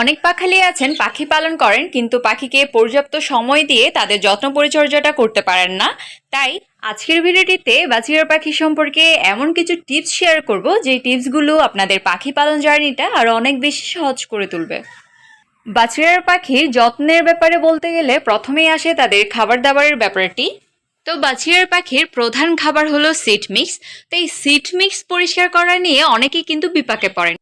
অনেক পাখালি আছেন, পাখি পালন করেন, কিন্তু পাখিকে পর্যাপ্ত সময় দিয়ে তাদের যত্ন পরিচর্যাটা করতে পারেন না। তাই আজকের ভিডিওটিতে বাজিরার পাখি সম্পর্কে এমন কিছু টিপস শেয়ার করব যে টিপসগুলো আপনাদের পাখি পালন জার্নিটা আরও অনেক বেশি সহজ করে তুলবে। বাছিরার পাখির যত্নের ব্যাপারে বলতে গেলে প্রথমেই আসে তাদের খাবার দাবারের ব্যাপারটি। তো বাছিরার পাখির প্রধান খাবার হলো সিট মিক্স তো এই সিট মিক্স পরিষ্কার করা নিয়ে অনেকেই কিন্তু বিপাকে পড়েন।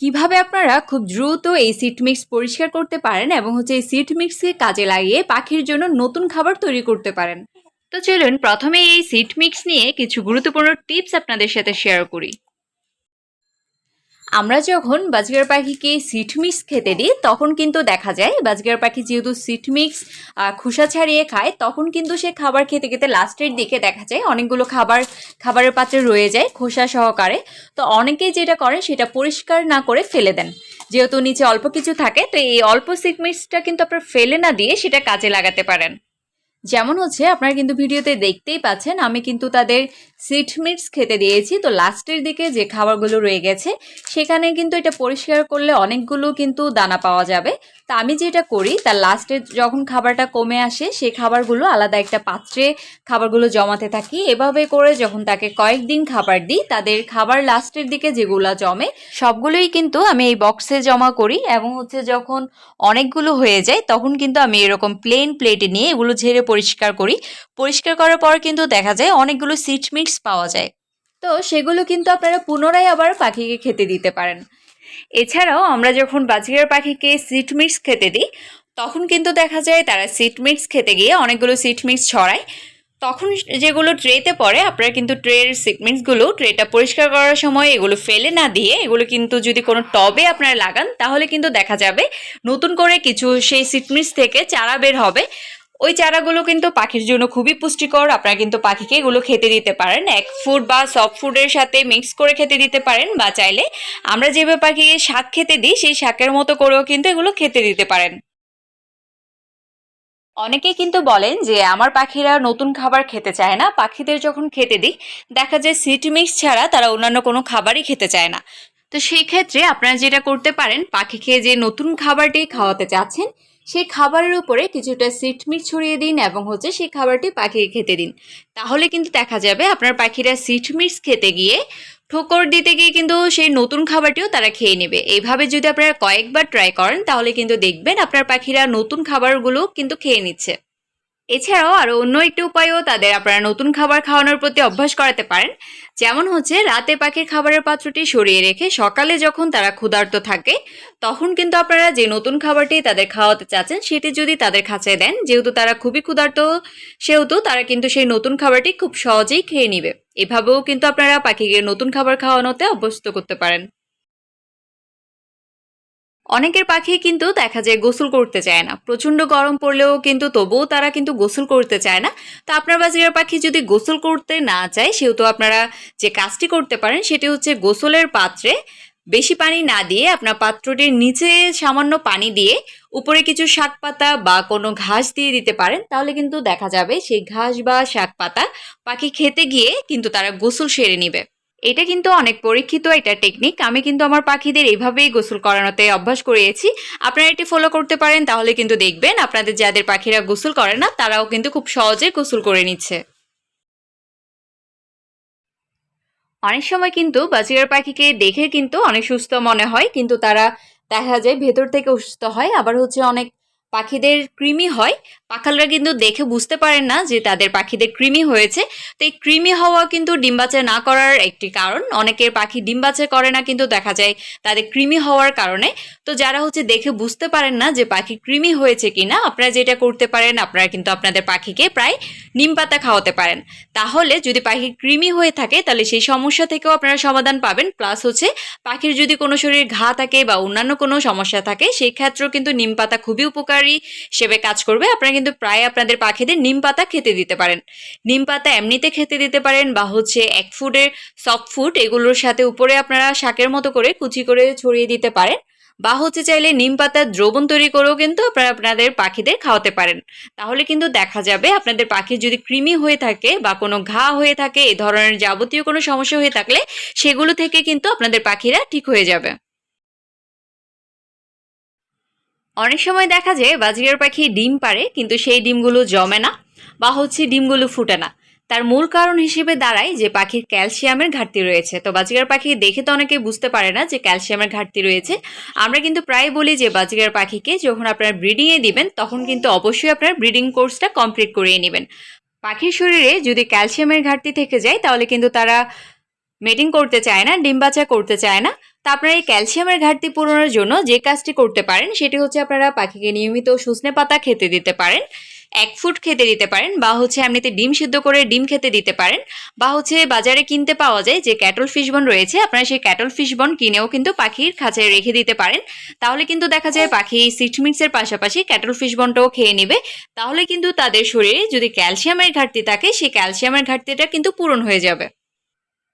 কীভাবে আপনারা খুব দ্রুত এই সিট মিক্স পরিষ্কার করতে পারেন এবং হচ্ছে এই সিট মিক্সকে কাজে লাগিয়ে পাখির জন্য নতুন খাবার তৈরি করতে পারেন? তো চলুন প্রথমে এই সিট মিক্স নিয়ে কিছু গুরুত্বপূর্ণ টিপস আপনাদের সাথে শেয়ার করি। আমরা যখন বাজগার পাখিকে সিট মিক্স খেতে দিই, তখন কিন্তু দেখা যায়, বাজগার পাখি যেহেতু সিটমিক্স খোসা ছাড়িয়ে খায়, তখন কিন্তু সে খাবার খেতে খেতে লাস্টের দিকে দেখা যায়, অনেকগুলো খাবার, খাবারের পাত্রে রয়ে যায় খোসা সহকারে। তো অনেকেই যেটা করে, সেটা পরিষ্কার না করে ফেলে দেন। যেহেতু নিচে অল্প কিছু থাকে, তো এই অল্প সিট মিক্সটা কিন্তু আপনার ফেলে না দিয়ে সেটা কাজে লাগাতে পারেন। যেমন হচ্ছে, আপনারা কিন্তু ভিডিওতে দেখতেই পাচ্ছেন, আমি কিন্তু তাদের সিট মিটস খেতে দিয়েছি। তো লাস্টের দিকে যে খাবারগুলো রয়ে গেছে, সেখানে কিন্তু এটা পরিষ্কার করলে অনেকগুলো কিন্তু দানা পাওয়া যাবে। তা আমি যেটা করি তার লাস্টে যখন খাবারটা কমে আসে সেই খাবারগুলো আলাদা একটা পাত্রে খাবারগুলো জমাতে থাকি। এভাবে করে যখন তাকে কয়েকদিন খাবার দিই, তাদের খাবার লাস্টের দিকে যেগুলো জমে, সবগুলোই কিন্তু আমি এই বক্সে জমা করি এবং হচ্ছে যখন অনেকগুলো হয়ে যায়, তখন কিন্তু আমি এরকম প্লেন প্লেটে নিয়ে এগুলো ঝেড়ে পরিষ্কার করি। পরিষ্কার করার পর কিন্তু দেখা যায় অনেকগুলো সিট মিক্স পাওয়া যায়। তো সেগুলো কিন্তু আপনারা পুনরায় আবার পাখিকে খেতে দিতে পারেন। এছাড়াও আমরা যখন বাজিকার পাখিকে সিট মিক্স খেতে দিই, তখন কিন্তু দেখা যায় তারা সিট মিক্স খেতে গিয়ে অনেকগুলো সিট মিক্স ছড়ায়। তখন যেগুলো ট্রেতে পড়ে, আপনারা কিন্তু ট্রের সিটমিক্সগুলো ট্রেটা পরিষ্কার করার সময় এগুলো ফেলে না দিয়ে এগুলো কিন্তু যদি কোনো টবে আপনারা লাগান, তাহলে কিন্তু দেখা যাবে নতুন করে কিছু সেই সিটমিক্স থেকে চারা বের হবে। ওই চারাগুলো কিন্তু পাখির জন্য খুবই পুষ্টিকর। আপনারা কিন্তু পাখিকে এগুলো খেতে দিতে পারেন। এক ফুড বা সফট ফুডের সাথে মিক্স করে খেতে দিতে পারেন বা চাইলে আমরা যেভাবে পাখিকে শাক খেতে দিই, সেই শাকের মতো করেও কিন্তু এগুলো খেতে দিতে পারেন। অনেকে কিন্তু বলেন যে আমার পাখিরা নতুন খাবার খেতে চায় না। পাখিদের যখন খেতে দিই, দেখা যায় সিট মিক্স ছাড়া তারা অন্যান্য কোনো খাবারই খেতে চায় না। তো সেই ক্ষেত্রে আপনারা যেটা করতে পারেন পাখিকে যে নতুন খাবারটি খাওয়াতে চাচ্ছেন সেই খাবারের উপরে কিছুটা সিটমিট ছড়িয়ে দিন এবং হচ্ছে সেই খাবারটি পাখিকে খেতে দিন। তাহলে কিন্তু দেখা যাবে আপনার পাখিরা সিটমিটস খেতে গিয়ে ঠোকর দিতে গিয়ে কিন্তু সেই নতুন খাবারটিও তারা খেয়ে নেবে। এইভাবে যদি আপনারা কয়েকবার ট্রাই করেন, তাহলে কিন্তু দেখবেন আপনার পাখিরা নতুন খাবারগুলো কিন্তু খেয়ে নিচ্ছে। এছাড়াও আরও অন্য একটি উপায়ও তাদের আপনারা নতুন খাবার খাওয়ানোর প্রতি অভ্যাস করাতে পারেন। যেমন হচ্ছে, রাতে পাখির খাবারের পাত্রটি সরিয়ে রেখে সকালে যখন তারা ক্ষুধার্ত থাকে, তখন কিন্তু আপনারা যে নতুন খাবারটি তাদের খাওয়াতে চাচ্ছেন, সেটি যদি তাদের খাঁচায় দেন, যেহেতু তারা খুবই ক্ষুধার্ত, সেহেতু তারা কিন্তু সেই নতুন খাবারটি খুব সহজেই খেয়ে নিবে। এভাবেও কিন্তু আপনারা পাখিকে নতুন খাবার খাওয়ানোতে অভ্যস্ত করতে পারেন। অনেকের পাখি কিন্তু দেখা যায় গোসল করতে চায় না। প্রচণ্ড গরম পড়লেও কিন্তু তবুও তারা কিন্তু গোসল করতে চায় না। তো আপনার বাজিরার পাখি যদি গোসল করতে না চায়, সেহেতু আপনারা যে কাজটি করতে পারেন, সেটি হচ্ছে গোসলের পাত্রে বেশি পানি না দিয়ে আপনার পাত্রটির নিচে সামান্য পানি দিয়ে উপরে কিছু শাক পাতা বা কোনো ঘাস দিয়ে দিতে পারেন, তাহলে কিন্তু দেখা যাবে সেই ঘাস বা শাক পাতা পাখি খেতে গিয়ে কিন্তু তারা গোসল সেরে নিবে। এটা কিন্তু অনেক পরীক্ষিত এটা টেকনিক আমি কিন্তু আমার পাখিদের এইভাবেই গোসল করানোতে অভ্যাস করিয়েছি। আপনারা এটি ফলো করতে পারেন, তাহলে কিন্তু দেখবেন আপনাদের যাদের পাখিরা গোসল করে না, তারাও কিন্তু খুব সহজে গোসল করে নিচ্ছে। অনেক সময় কিন্তু বাজিগার পাখিকে দেখে কিন্তু অনেক সুস্থ মনে হয়, কিন্তু তারা দেখা যায় ভেতর থেকে অসুস্থ হয়, আবার হচ্ছে অনেক পাখিদের কৃমি হয়। পাখালরা কিন্তু দেখে বুঝতে পারেন না যে তাদের পাখিদের কৃমি হয়েছে। তো এই কৃমি হওয়া কিন্তু ডিম বাচ্চা না করার একটি কারণ। অনেকের পাখি ডিম বাচ্চা করে না কিন্তু দেখা যায় তাদের কৃমি হওয়ার কারণে। তো যারা হচ্ছে দেখে বুঝতে পারেন না যে পাখি কৃমি হয়েছে কিনা, আপনারা যেটা করতে পারেন, আপনারা কিন্তু আপনাদের পাখিকে প্রায় নিম পাতা খাওয়াতে পারেন। তাহলে যদি পাখি কৃমি হয়ে থাকে, তাহলে সেই সমস্যা থেকেও আপনারা সমাধান পাবেন। প্লাস হচ্ছে পাখির যদি কোনো শরীরে ঘা থাকে বা অন্যান্য কোনো সমস্যা থাকে, সেই ক্ষেত্রেও কিন্তু নিম পাতা খুবই উপকারী। হিসেবে কাজ করবে, আপনারা কিন্তু প্রায় আপনাদের পাখিদের নিম পাতা খেতে দিতে পারেন। নিম পাতা এমনিতে খেতে দিতে পারেন বা হচ্ছে এক ফুডের সফট ফুড এগুলোর সাথে উপরে আপনারা শাকের মতো করে কুচি করে ছড়িয়ে দিতে পারেন বা হচ্ছে চাইলে নিম পাতার দ্রবণ তৈরি করেও কিন্তু আপনারা আপনাদের পাখিদের খাওয়াতে পারেন। তাহলে কিন্তু দেখা যাবে আপনাদের পাখির যদি কৃমি হয়ে থাকে বা কোনো ঘা হয়ে থাকে, এ ধরনের যাবতীয় কোনো সমস্যা হয়ে থাকলে সেগুলো থেকে কিন্তু আপনাদের পাখিরা ঠিক হয়ে যাবে। অনেক সময় দেখা যায় বাজিগার পাখি ডিম পারে কিন্তু সেই ডিমগুলো জমে না বা হচ্ছে ডিমগুলো ফুটে না। তার মূল কারণ হিসেবে দাঁড়ায় যে পাখির ক্যালসিয়ামের ঘাটতি রয়েছে। তো বাজিগার পাখি দেখে তো অনেকে বুঝতে পারে না যে ক্যালসিয়ামের ঘাটতি রয়েছে। আমরা কিন্তু প্রায় বলি যে বাজিগার পাখিকে যখন আপনারা ব্রিডিংয়ে দিবেন, তখন কিন্তু অবশ্যই আপনার ব্রিডিং কোর্সটা কমপ্লিট করিয়ে নেবেন। পাখির শরীরে যদি ক্যালসিয়ামের ঘাটতি থেকে যায়, তাহলে কিন্তু তারা মেটিং করতে চায় না, ডিম বাচ্চা করতে চায় না। তা আপনারা এই ক্যালসিয়ামের ঘাটতি পূরণের জন্য যে কাজটি করতে পারেন, সেটি হচ্ছে আপনারা পাখিকে নিয়মিত সজনে পাতা খেতে দিতে পারেন, এক ফুট খেতে দিতে পারেন, বা হচ্ছে এমনিতে ডিম সিদ্ধ করে ডিম খেতে দিতে পারেন, বা হচ্ছে বাজারে কিনতে পাওয়া যায় যে ক্যাটল ফিশ বন রয়েছে, আপনারা সেই ক্যাটল ফিশ বন কিনেও কিন্তু পাখির খাঁচায় রেখে দিতে পারেন। তাহলে কিন্তু দেখা যায় পাখি সিটমিক্সের পাশাপাশি ক্যাটল ফিশ বনটাও খেয়ে নেবে। তাহলে কিন্তু তাদের শরীরে যদি ক্যালসিয়ামের ঘাটতি থাকে, সেই ক্যালসিয়ামের ঘাটতিটা কিন্তু পূরণ হয়ে যাবে।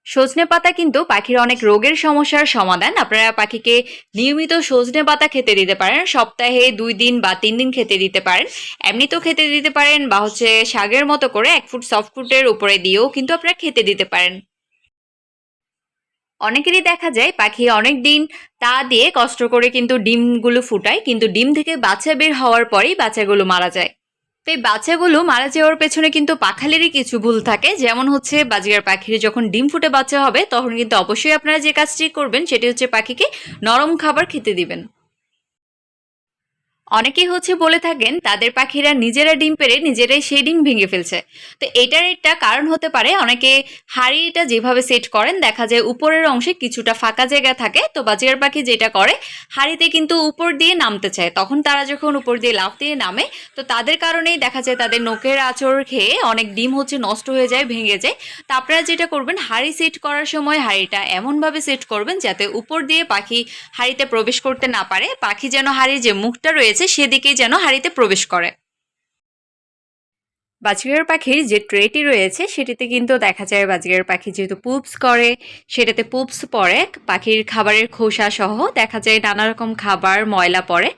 সজনে পাতা কিন্তু পাখির অনেক রোগের সমস্যার সমাধান। আপনারা পাখিকে নিয়মিত সজনে পাতা খেতে দিতে পারেন, সপ্তাহে দুই দিন বা তিন দিন খেতে দিতে পারেন। এমনিতেও খেতে দিতে পারেন বা হচ্ছে শাগের মতো করে এক ফুট সফট ফুটের উপরে দিয়েও কিন্তু আপনারা খেতে দিতে পারেন। অনেকেরই দেখা যায় পাখি অনেক দিন তা দিয়ে কষ্ট করে কিন্তু ডিমগুলো ফুটায়, কিন্তু ডিম থেকে বাচ্চা বের হওয়ার পরেই বাচ্চাগুলো মারা যায়। তো এই বাচ্চাগুলো মারা যাওয়ার পেছনে কিন্তু পাখালেরই কিছু ভুল থাকে। যেমন হচ্ছে বাজিয়ার পাখির যখন ডিম ফুটে বাচ্চা হবে, তখন কিন্তু অবশ্যই আপনারা যে কাজটি করবেন, সেটি হচ্ছে পাখিকে নরম খাবার খেতে দিবেন। অনেকেই হচ্ছে বলে থাকেন, তাদের পাখিরা নিজেরা ডিম পেরে নিজেরাই সেই ডিম ভেঙে ফেলছে। তো এটার একটা কারণ হতে পারে, অনেকে হাড়িটা যেভাবে সেট করেন, দেখা যায় উপরের অংশে কিছুটা ফাঁকা জায়গা থাকে, তো বাজিগার পাখি যেটা করে, হাড়িতে কিন্তু উপর দিয়ে নামতে চায়। তখন তারা যখন উপর দিয়ে লাফ দিয়ে নামে, তো তাদের কারণেই দেখা যায় তাদের নোকের আচর খেয়ে অনেক ডিম হচ্ছে নষ্ট হয়ে যায়, ভেঙে যায়। তো আপনারা যেটা করবেন, হাড়ি সেট করার সময় হাড়িটা এমনভাবে সেট করবেন, যাতে উপর দিয়ে পাখি হাড়িতে প্রবেশ করতে না পারে। পাখি যেন হাড়ির যে মুখটা রয়েছে সেদিকেই যেন হাড়িতে প্রবেশ করে। বাজিগার পাখির যে ট্রেটি রয়েছে, সেটিতে কিন্তু দেখা যায় বাজিগার পাখি যেহেতু পুপস করে, সেটাতে পুপস পড়ে পাখির খাবারের খোসা সহ দেখা যায় নানা রকম খাবার, ময়লা পড়ে।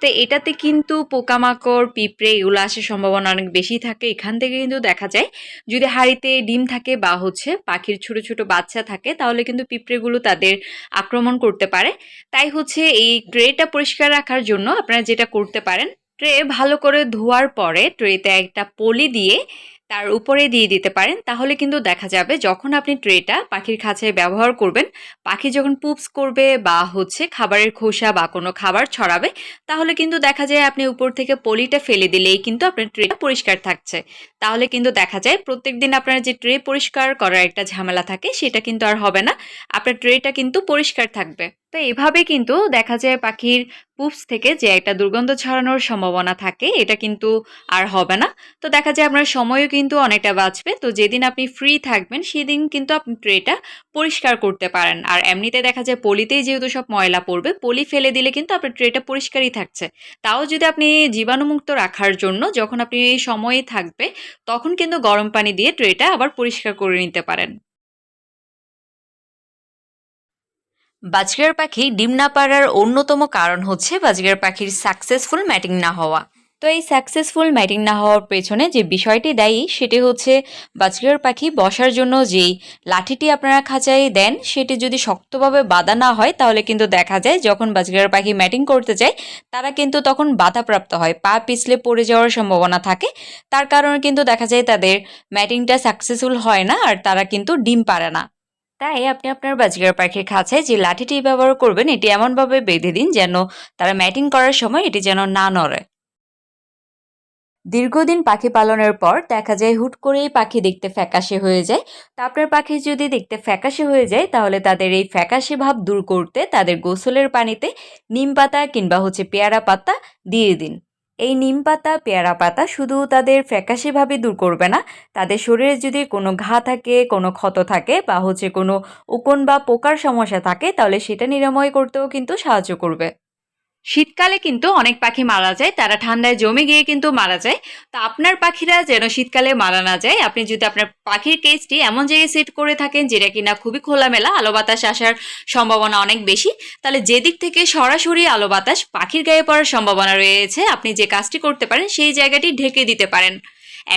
তো এটাতে কিন্তু পোকামাকড়, পিঁপড়ে এগুলো আসার সম্ভাবনা অনেক বেশি থাকে। এখান থেকে কিন্তু দেখা যায়, যদি হাঁড়িতে ডিম থাকে বা হচ্ছে পাখির ছোট ছোট বাচ্চা থাকে, তাহলে কিন্তু পিঁপড়েগুলো তাদের আক্রমণ করতে পারে। তাই হচ্ছে এই ট্রেটা পরিষ্কার রাখার জন্য আপনারা যেটা করতে পারেন ট্রে ভালো করে ধোয়ার পরে ট্রেতে একটা পলি দিয়ে তার উপরে দিয়ে দিতে পারেন। তাহলে কিন্তু দেখা যাবে যখন আপনি ট্রেটা পাখির খাঁচায় ব্যবহার করবেন, পাখি যখন পুপস করবে বা হচ্ছে খাবারের খোসা বা কোনো খাবার ছড়াবে, তাহলে কিন্তু দেখা যায় আপনি উপর থেকে পলিটা ফেলে দিলেই কিন্তু আপনার ট্রেটা পরিষ্কার থাকছে। তাহলে কিন্তু দেখা যায় প্রত্যেক দিন আপনার যে ট্রে পরিষ্কার করার একটা ঝামেলা থাকে, সেটা কিন্তু আর হবে না। আপনার ট্রেটা কিন্তু পরিষ্কার থাকবে। তো এভাবে কিন্তু দেখা যায় পাখির পুপস থেকে যে একটা দুর্গন্ধ ছড়ানোর সম্ভাবনা থাকে, এটা কিন্তু আর হবে না। তো দেখা যায় আপনার সময়ও কিন্তু অনেকটা বাঁচবে। তো যেদিন আপনি ফ্রি থাকবেন, সেদিন কিন্তু আপনি ট্রেটা পরিষ্কার করতে পারেন। আর এমনিতে দেখা যায় পলিতেই যেহেতু সব ময়লা পড়বে, পলি ফেলে দিলে কিন্তু আপনার ট্রেটা পরিষ্কারই থাকছে। তাও যদি আপনি জীবাণুমুক্ত রাখার জন্য যখন আপনি এই সময়ে থাকবে, তখন কিন্তু গরম পানি দিয়ে ট্রেটা আবার পরিষ্কার করে নিতে পারেন। বাজগার পাখি ডিম না পাড়ার অন্যতম কারণ হচ্ছে বাজগার পাখির সাকসেসফুল ম্যাটিং না হওয়া। তো এই সাকসেসফুল ম্যাটিং না হওয়ার পেছনে যে বিষয়টি দায়ী, সেটি হচ্ছে বাজগার পাখি বসার জন্য যেই লাঠিটি আপনারা খাঁচায় দেন, সেটি যদি শক্তভাবে বাঁধা না হয়, তাহলে কিন্তু দেখা যায় যখন বাজগার পাখি ম্যাটিং করতে যায়, তারা কিন্তু তখন বাধাপ্রাপ্ত হয়, পা পিছলে পড়ে যাওয়ার সম্ভাবনা থাকে। তার কারণে কিন্তু দেখা যায় তাদের ম্যাটিংটা সাকসেসফুল হয় না, আর তারা কিন্তু ডিম পারে না। তাই আপনি আপনার বাজগার পাখির খাঁচায় যে লাঠিটি ব্যবহার করবেন, এটি এমনভাবে বেঁধে দিন যেন তারা ম্যাটিং করার সময় এটি যেন না নড়ে। দীর্ঘদিন পাখি পালনের পর দেখা যায় হুট করেই পাখি দেখতে ফ্যাকাশে হয়ে যায়। তা আপনার পাখি যদি দেখতে ফ্যাকাশে হয়ে যায়, তাহলে তাদের এই ফ্যাকাশে ভাব দূর করতে তাদের গোসলের পানিতে নিম পাতা কিংবা হচ্ছে পেয়ারা পাতা দিয়ে দিন। এই নিম পাতা, পেয়ারা পাতা শুধু তাদের ফ্যাকাশেভাবে দূর করবে না, তাদের শরীরে যদি কোনো ঘা থাকে, কোনো ক্ষত থাকে বা হচ্ছে কোনো উকন বা পোকার সমস্যা থাকে, তাহলে সেটা নিরাময় করতেও কিন্তু সাহায্য করবে। শীতকালে কিন্তু অনেক পাখি মারা যায়, তারা ঠান্ডায় জমে গিয়ে কিন্তু মারা যায়। তো আপনার পাখিরা যেন শীতকালে মারা না যায়, আপনি যদি আপনার পাখির কেসটি এমন জায়গায় সেট করে থাকেন যেটা কিনা খুবই খোলামেলা, আলো বাতাস আসার সম্ভাবনা অনেক বেশি, তাহলে যেদিক থেকে সরাসরি আলো বাতাস পাখির গায়ে পড়ার সম্ভাবনা রয়েছে, আপনি যে কাজটি করতে পারেন সেই জায়গাটি ঢেকে দিতে পারেন।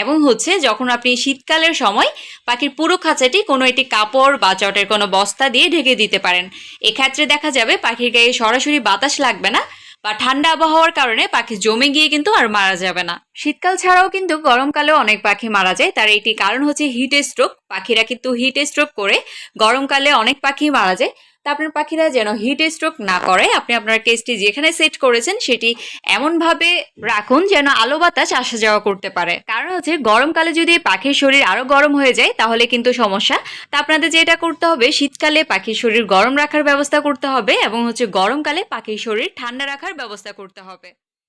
এবং হচ্ছে যখন আপনি শীতকালের সময় পাখির পুরো খাঁচাটি কোনো একটি কাপড় বা চটের কোনো বস্তা দিয়ে ঢেকে দিতে পারেন। এক্ষেত্রে দেখা যাবে পাখির গায়ে সরাসরি বাতাস লাগবে না বা ঠান্ডা আবহাওয়ার কারণে পাখি জমে গিয়ে কিন্তু আর মারা যাবে না। শীতকাল ছাড়াও কিন্তু গরমকালেও অনেক পাখি মারা যায়। তার একটি কারণ হচ্ছে হিট স্ট্রোক পাখিরা কিন্তু হিট স্ট্রোক করে গরমকালে অনেক পাখি মারা যায়। তা আপনার পাখিরা যেন হিট স্ট্রোক না করে, আপনি আপনার কেসটি যেখানে সেট করেছেন সেটি এমনভাবে রাখুন যেন আলো বাতাস আসা যাওয়া করতে পারে। কারণ হচ্ছে গরমকালে যদি পাখির শরীর আরও গরম হয়ে যায়, তাহলে কিন্তু সমস্যা। তা আপনাদের যেটা করতে হবে, শীতকালে পাখির শরীর গরম রাখার ব্যবস্থা করতে হবে এবং হচ্ছে গরমকালে পাখির শরীর ঠান্ডা রাখার ব্যবস্থা করতে হবে।